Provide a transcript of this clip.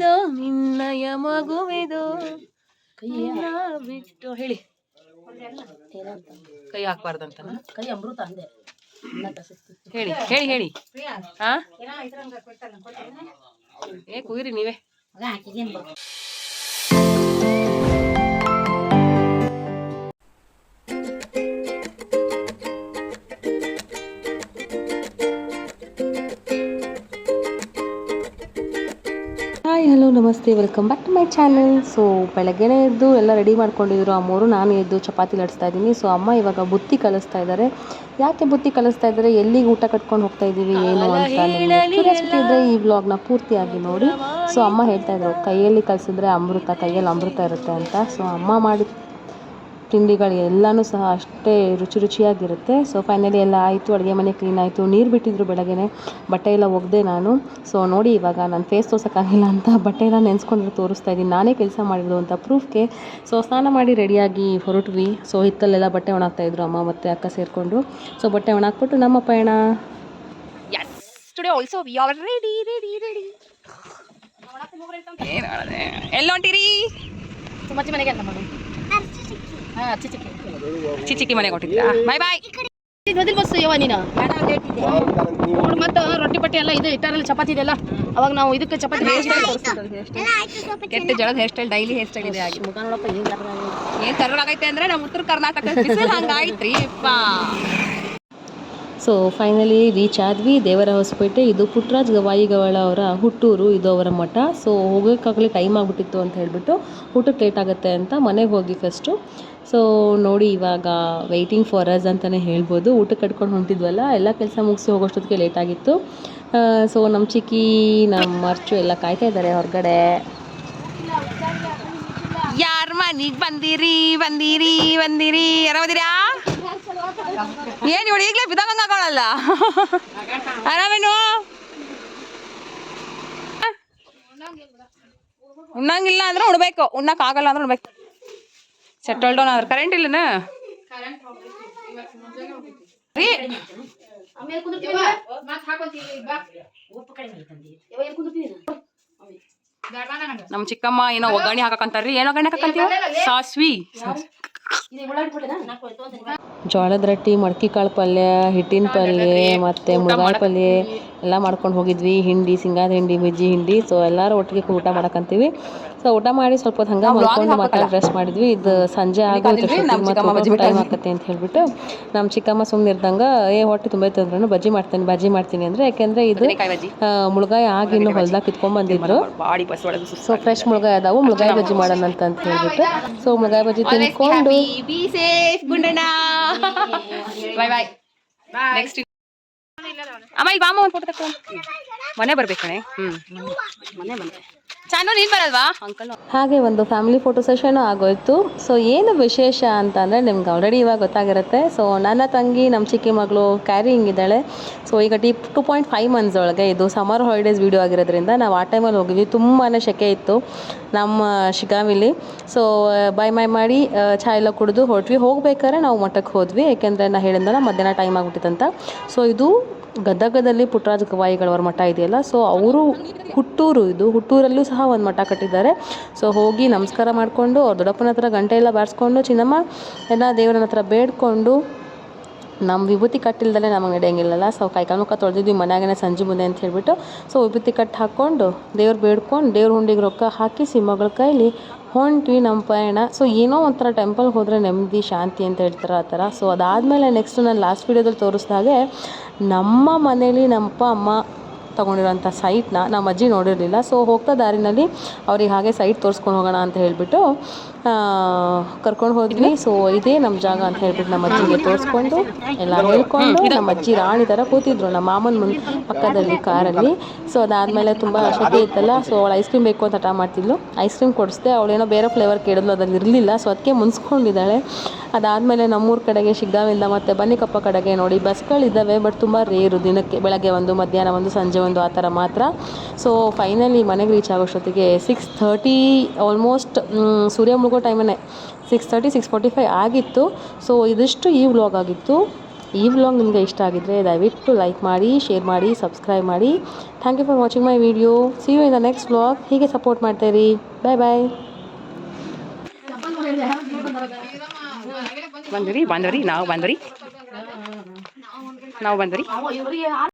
ಮಗುವಿದೋ ನಿನ್ನಯ ಮಗುವಿದು. ಬಿಟ್ಟು ಹೇಳಿ. ಕೈ ಹಾಕ್ಬಾರ್ದಂತ ಕೈ ಅಮೃತ ಅಂದೆ. ಹೇಳಿ ಹೇಳಿ ಹೇಳಿ. ಹಾ ಏ ಕುಯ್ರಿ ನೀವೇ. ಹಾಯ್ ಹಲೋ ನಮಸ್ತೆ welcome back to my channel. So ಬೆಳಗ್ಗೆನೇ ಎದ್ದು ಎಲ್ಲ ರೆಡಿ ಮಾಡ್ಕೊಂಡಿದ್ರು. ಅಮ್ಮವರು ನಾನು ಎದ್ದು ಚಪಾತಿ ಲಡಿಸ್ತಾ ಇದ್ದೀನಿ. ಸೊ ಅಮ್ಮ ಇವಾಗ ಬುತ್ತಿ ಕಲಿಸ್ತಾ ಇದ್ದಾರೆ. ಯಾಕೆ ಬುತ್ತಿ ಕಲಿಸ್ತಾ ಇದ್ದಾರೆ? ಎಲ್ಲಿಗೆ ಊಟ ಕಟ್ಕೊಂಡು ಹೋಗ್ತಾ ಇದ್ದೀವಿ ಏನು ಅಂತ ಕ್ಯೂರಿಯಾಸಿಟಿ ಇದ್ದರೆ ಈ ವ್ಲಾಗ್ನ ಪೂರ್ತಿಯಾಗಿ ನೋಡಿ. ಸೊ ಅಮ್ಮ ಹೇಳ್ತಾ ಇದ್ರು ಕೈಯಲ್ಲಿ ಕಲಿಸಿದ್ರೆ ಅಮೃತ ಕೈಯಲ್ಲಿ ಅಮೃತ ಇರುತ್ತೆ ಅಂತ. ಸೊ ಅಮ್ಮ ಮಾಡಿ ತಿಂಡಿಗಳು ಎಲ್ಲನೂ ಸಹ ಅಷ್ಟೇ ರುಚಿ ರುಚಿಯಾಗಿರುತ್ತೆ. ಸೊ ಫೈನಲಿ ಎಲ್ಲ ಆಯಿತು ಅಡುಗೆ ಮನೆ ಕ್ಲೀನ್ ಆಯಿತು. ನೀರು ಬಿಟ್ಟಿದ್ರು ಬೆಳಗ್ಗೆನೆ ಬಟ್ಟೆ ಎಲ್ಲ ಒಗೆದೆ ನಾನು. ಸೊ ನೋಡಿ ಇವಾಗ ನಾನು ಫೇಸ್ ತೋರ್ಸೋಕ್ಕಾಗಿಲ್ಲ ಅಂತ ಬಟ್ಟೆ ಎಲ್ಲ ನೆನೆಸ್ಕೊಂಡ್ರೆ ತೋರಿಸ್ತಾ ಇದ್ದೀನಿ. ನಾನೇ ಕೆಲಸ ಮಾಡಿದ್ದು ಅಂತ ಪ್ರೂಫ್ಗೆ ಸೊ ಸ್ನಾನ ಮಾಡಿ ರೆಡಿಯಾಗಿ ಹೊರಟ್ವಿ. ಸೊ ಹಿತ್ತಲ್ಲೆಲ್ಲ ಬಟ್ಟೆ ಒಣಗ್ತಾ ಇದ್ರು ಅಮ್ಮ ಮತ್ತು ಅಕ್ಕ ಸೇರಿಕೊಂಡು. ಸೊ ಬಟ್ಟೆ ಒಣಾಕ್ಬಿಟ್ಟು ನಮ್ಮ ಪಯಣ. Ready. ಏನ್ ಮಾಡೋದೆ? ಎಲ್ಲಿ ಹೊಂಟಿರಿ? ಸುಮತಿ ಮನೆಗೆ ಅಂತ ಮಗಳು ಚಿಕ್ಕಿ ಮನೆಗೆ ಹೊಂಟಿದ್ರಾ ಬಾಯ್ ಬಾಯ್ ಮೊದಲು ಬಸ್ ಯವ ನೀನು? ನೋಡು ಮತ್ತೆ ರೊಟ್ಟಿ ಪಟ್ಟಿ ಎಲ್ಲ ಇದು ಇಟ್ಟಾರಲ್ಲಿ ಚಪಾತಿ ಇದೆಲ್ಲ ಅವಾಗ ನಾವು ಇದಕ್ಕೆ ಚಪಾತಿ ಕೆಟ್ಟ ಜಳದ hair style daily hair style ಇದೆ ಆಗಿ ಮುಖ ನೋಡಪ್ಪ ಏನು ಏನ್ ಕರ್ನಾಟಕ ಆಗೈತೆ ಅಂದ್ರೆ ನಮ್ಮ ಉತ್ತರ ಕರ್ನಾಟಕ ಬಿಸಿಲು ಹಂಗಾಯ್ತ್ರಿ ಪಾ ಸೊ ಫೈನಲಿ ರೀಚ್ ಆದ್ವಿ. ದೇವರ ಹೊಸಪೇಟೆ. ಇದು ಪುಟ್ಟರಾಜ್ ಗವಾಯಿಗವಳ ಅವರ ಹುಟ್ಟೂರು. ಇದು ಅವರ ಮಠ. ಸೊ ಹೋಗೋಕ್ಕಾಗಲೇ ಟೈಮ್ ಆಗಿಬಿಟ್ಟಿತ್ತು ಅಂತ ಹೇಳಿಬಿಟ್ಟು ಊಟಕ್ಕೆ ಲೇಟ್ ಆಗುತ್ತೆ ಅಂತ ಮನೆಗೆ ಹೋಗಿ ಫಸ್ಟು ಸೊ ನೋಡಿ ಇವಾಗ ವೆಯ್ಟಿಂಗ್ ಫಾರ್ ಅಸ್ ಅಂತಲೇ ಹೇಳ್ಬೋದು. ಊಟ ಕಟ್ಕೊಂಡು ಹೊಂಟಿದ್ವಲ್ಲ, ಎಲ್ಲ ಕೆಲಸ ಮುಗಿಸಿ ಹೋಗೋಷ್ಟೊತ್ತಿಗೆ ಲೇಟ್ ಆಗಿತ್ತು. ಸೊ ನಮ್ಮ ಚಿಕ್ಕಿ ನಮ್ಮ ಮರ್ಚು ಎಲ್ಲ ಕಾಯ್ತಾ ಇದ್ದಾರೆ ಹೊರಗಡೆ. ಯಾರ ಮನೆಗೆ ಬಂದಿರಿ? ಬಂದಿರಿ ಬಂದಿರಿ. ಯಾರಾವದಿರಾ ಏನ್ ಇವಳು ಈಗಲೇ ಬಿದಂಗ ಆಗೋಳಲ್ಲ ಆರಾಮೇನು? ಉಣ್ಣಂಗಿಲ್ಲ ಅಂದ್ರೆ ಉಣ್ಬೇಕು. ಉಣ್ಣಕ್ ಆಗಲ್ಲ ಅಂದ್ರೆ ಉಣ್ಬೇಕು. ಸೆಟಲ್ ಡೌನ್ ಆದ್ರೆ. ಕರೆಂಟ್ ಇಲ್ಲನ? ರೀ. ನಮ್ ಚಿಕ್ಕಮ್ಮ ಏನೋ ಒಗ್ಗರಣೆ ಹಾಕಂತಾರ್ರಿ ಏನೋ ಒಗ್ಗರಣೆ ಸಾಸ್ವಿ ಸಾಸ್ವಿ. ಜೋಳದ ರೊಟ್ಟಿ ಮಡ್ಕಿ ಕಾಳು ಪಲ್ಯ ಹಿಟ್ಟಿನ ಪಲ್ಯ ಮತ್ತು ಮುಳಗಾಯಿ ಪಲ್ಯ. ಎಲ್ಲ ಮಾಡ್ಕೊಂಡು ಹೋಗಿದ್ವಿ. ಹಿಂಡಿ ಸಿಂಗಾದ ಹಿಂಡಿ ಬಜ್ಜಿ ಹಿಂಡಿ. ಸೊ ಎಲ್ಲರೂ ಒಟ್ಟಿಗೆ ಊಟ ಮಾಡಕಂತೀವಿ. ಸೊ ಊಟ ಮಾಡಿ ಸ್ವಲ್ಪ ಹೊತ್ತು ಹಂಗೆ ಮಲ್ಕೊಂಡು ಮಾತಾಡಿ ರೆಸ್ಟ್ ಮಾಡಿದ್ವಿ. ಇದು ಸಂಜೆ ಆಗೋಯ್ತು ಟೈಮ್ ಆಕತ್ತೆ ಅಂತ ಹೇಳ್ಬಿಟ್ಟು ನಮ್ಮ ಚಿಕ್ಕಮ್ಮ ಸುಮ್ಮನೆ ಇರ್ದಂಗೆ ಏ ಹೊಟ್ಟೆ ತುಂಬೈತೆ ಅಂದ್ರೂ ಬಜ್ಜಿ ಮಾಡ್ತೀನಿ ಬಜ್ಜಿ ಮಾಡ್ತೀನಿ ಅಂದರೆ ಯಾಕೆಂದರೆ ಇದು ಮುಳುಗಾಯಿ ಆಗಿ ಇನ್ನು ಹೊಲ್ದಾಗ ಕಿತ್ಕೊಂಡ್ ಬಂದಿದ್ರು. ಸೊ ಫ್ರೆಶ್ ಮುಳುಗಾಯಿ ಅದಾವು. ಮುಳುಗಾಯಿ ಬಜ್ಜಿ ಮಾಡೋಣ ಅಂತ ಅಂತ ಹೇಳ್ಬಿಟ್ಟು. ಸೊ ಮುಳುಗಾಯಿ ಬಜ್ಜಿ ತಿನ್ಕೊಂಡು ಬಾಯ್ ಬಾಯ್ ನೆಕ್ಸ್ಟ್ ಅಮ್ಮ ಈಗ ಬಾಮ ಒಂದು ಫೋಟೋ ತಗೊಂಡು ಮನೆ ಬರ್ಬೇಕು ಹ್ಮ್, ಮನೆ. ಬಂದೆ. ಚಾನು, ನೀನ್ ಬರಲ್ವಾ? ಅಂಕಲ್ ಹಾಗೆ ಒಂದು ಫ್ಯಾಮಿಲಿ ಫೋಟೋ ಸೆಷನ್ ಆಗೋಯ್ತು. ಸೊ ಏನು ವಿಶೇಷ ಅಂತಂದರೆ ನಿಮ್ಗೆ ಆಲ್ರೆಡಿ ಇವಾಗ ಗೊತ್ತಾಗಿರುತ್ತೆ. ಸೊ ನನ್ನ ತಂಗಿ ನಮ್ಮ ಚಿಕ್ಕಿ ಮಗಳು ಕ್ಯಾರಿಂಗ್ ಇದ್ದಾಳೆ. ಸೊ ಈಗ T two point five months ಒಳಗೆ ಇದು ಸಮರ್ ಹಾಲಿಡೇಸ್ ವೀಡಿಯೋ ಆಗಿರೋದ್ರಿಂದ ನಾವು ಆ ಟೈಮಲ್ಲಿ ಹೋಗಿದ್ವಿ. ತುಂಬಾ ಸೆಕೆ ಇತ್ತು. ನಮ್ಮ ಶಿಗಾಮಿಲಿ. ಸೊ ಬಾಯ್ ಮೈ ಮಾಡಿ ಚಾ ಚಹಾ ಎಲ್ಲ ಕುಡಿದು ಹೊರಟ್ವಿ. ಹೋಗ್ಬೇಕಾದ್ರೆ ನಾವು ಮಠಕ್ಕೆ ಹೋದ್ವಿ. ಏಕೆಂದರೆ ನಾ ಹೇಳಿದ್ನಲ್ಲ, ಮಧ್ಯಾಹ್ನ ಟೈಮ್ ಆಗ್ಬಿಟ್ಟಿತ್ತಂತ. ಸೊ ಇದು ಗದಗದಲ್ಲಿ ಪುಟ್ಟರಾಜ ಗವಾಯಿಗಳವರ ಮಠ ಇದೆಯಲ್ಲ. ಸೊ ಅವರು ಹುಟ್ಟೂರು ಇದು. ಹುಟ್ಟೂರಲ್ಲೂ ಸಹ ಒಂದು ಮಠ ಕಟ್ಟಿದ್ದಾರೆ. ಸೊ ಹೋಗಿ ನಮಸ್ಕಾರ ಮಾಡಿಕೊಂಡು, ಅವ್ರ ದೊಡ್ಡಪ್ಪನ ಹತ್ರ ಗಂಟೆ ಎಲ್ಲ ಬಾರಿಸ್ಕೊಂಡು, ಚಿನ್ನಮ್ಮ, ಎಲ್ಲ ದೇವರನ್ನ ಹತ್ರ ಬೇಡ್ಕೊಂಡು ನಮ್ಮ ವಿಭೂತಿ ಕಟ್ಟಿಲ್ದಲೆ ನಮಗೆ ನಡೆಯಂಗಿಲ್ಲಲ್ಲ ಸೊ ಕೈಕಾಲು ಮುಖ ತೊಳೆದಿದ್ವಿ, ಮನ್ಯಾಗನೇ ಸಂಜೆ ಮುಂದೆ ಅಂತ ಹೇಳಿಬಿಟ್ಟು ಸೊ ವಿಭೂತಿ ಕಟ್ಟು ಹಾಕ್ಕೊಂಡು ದೇವ್ರು ಬೇಡ್ಕೊಂಡು ದೇವ್ರ ಹುಂಡಿಗೆ ರೊಕ್ಕ ಹಾಕಿ ಸಿಂಹಗಳ ಕೈಲಿ ಹೊಂಟ್ವಿ ನಮ್ಮ ಪಯಣ. ಸೊ ಏನೋ ಒಂಥರ ಟೆಂಪಲ್ಗೆ ಹೋದರೆ ನೆಮ್ಮದಿ, ಶಾಂತಿ ಅಂತ ಹೇಳ್ತಾರೆ ಆ ಥರ. ಸೊ ಅದಾದಮೇಲೆ ನೆಕ್ಸ್ಟು ನಾನು ಲಾಸ್ಟ್ ವೀಡಿಯೋದಲ್ಲಿ ತೋರಿಸ್ದ ಹಾಗೆ, ನಮ್ಮ ಮನೇಲಿ ನಮ್ಮಪ್ಪ ಅಮ್ಮ ತೊಗೊಂಡಿರೋಂಥ ಸೈಟ್ನ ನಮ್ಮ ಅಜ್ಜಿ ನೋಡಿರಲಿಲ್ಲ. ಸೊ ಹೋಗ್ತಾ ದಾರಿನಲ್ಲಿ ಅವ್ರಿಗೆ ಹಾಗೆ ಸೈಟ್ ತೋರಿಸ್ಕೊಂಡು ಹೋಗೋಣ ಅಂತ ಹೇಳಿಬಿಟ್ಟು ಕರ್ಕೊಂಡು ಹೋದ್ವಿ. ಸೊ ಇದೇ ನಮ್ಮ ಜಾಗ ಅಂತ ಹೇಳ್ಬಿಟ್ಟು ನಮ್ಮ ಅಜ್ಜಿಗೆ ತೋರಿಸ್ಕೊಂಡು ಎಲ್ಲ ಹೇಳ್ಕೊಂಡು ನಮ್ಮ ಅಜ್ಜಿ ರಾಣಿ ಥರ ಕೂತಿದ್ರು. ನಮ್ಮ ಮಾಮನ ಮುಂದೆ ಪಕ್ಕದಲ್ಲಿ ಕಾರಲ್ಲಿ. ಸೊ ಅದಾದಮೇಲೆ ತುಂಬ ಶಕ್ತಿ ಇತ್ತಲ್ಲ. ಸೊ ಅವಳು ಐಸ್ ಕ್ರೀಮ್ ಬೇಕು ಅಂತ ಹಠ ಮಾಡ್ತಿದ್ಲು. Ice cream ಕೊಡಿಸ್ದೆ. ಅವಳೇನೋ ಬೇರೆ ಫ್ಲೇವರ್ ಕೇಳಿದ್ಲು. ಅದ್ರಲ್ಲಿ ಇರಲಿಲ್ಲ. ಸೊ ಅದಕ್ಕೆ ಮುನ್ಸ್ಕೊಂಡಿದ್ದಾಳೆ. ಅದಾದಮೇಲೆ ನಮ್ಮೂರ ಕಡೆಗೆ ಶಿಗ್ಗಾವಿಂದ ಮತ್ತು ಬನ್ನಿಕಪ್ಪ ಕಡೆಗೆ ನೋಡಿ ಬಸ್ಗಳಿದ್ದಾವೆ ಬಟ್ ತುಂಬ ರೇರು ದಿನಕ್ಕೆ ಬೆಳಗ್ಗೆ ಒಂದು ಮಧ್ಯಾಹ್ನ ಒಂದು ಸಂಜೆ ಒಂದು ಆ ಥರ ಮಾತ್ರ. ಸೊ ಫೈನಲಿ ಮನೆಗೆ ರೀಚ್ ಆಗೋಷ್ಟೊತ್ತಿಗೆ ಸಿಕ್ಸ್ ಥರ್ಟಿ ಆಲ್ಮೋಸ್ಟ್ ಸೂರ್ಯ ಮುಳುಗೋ ಟೈಮೇ six thirty, six forty five ಆಗಿತ್ತು. ಸೊ ಇದಿಷ್ಟು ಈ ವ್ಲಾಗ್ ಆಗಿತ್ತು. ಈ ವ್ಲಾಗ್ ನಿಮಗೆ ಇಷ್ಟ ಆಗಿದ್ದರೆ ದಯವಿಟ್ಟು ಲೈಕ್ ಮಾಡಿ, ಶೇರ್ ಮಾಡಿ, ಸಬ್ಸ್ಕ್ರೈಬ್ ಮಾಡಿ. Thank you for watching my video see you in the next vlog ಹೀಗೆ ಸಪೋರ್ಟ್ ಮಾಡ್ತೀರಿ. ಬಾಯ್ ಬಾಯ್ ಬಂದ್ರಿ ಬಂದ್ರಿ, ನಾವು ಬಂದ್ರಿ. ನಾವು ಬಂದ್ರಿ.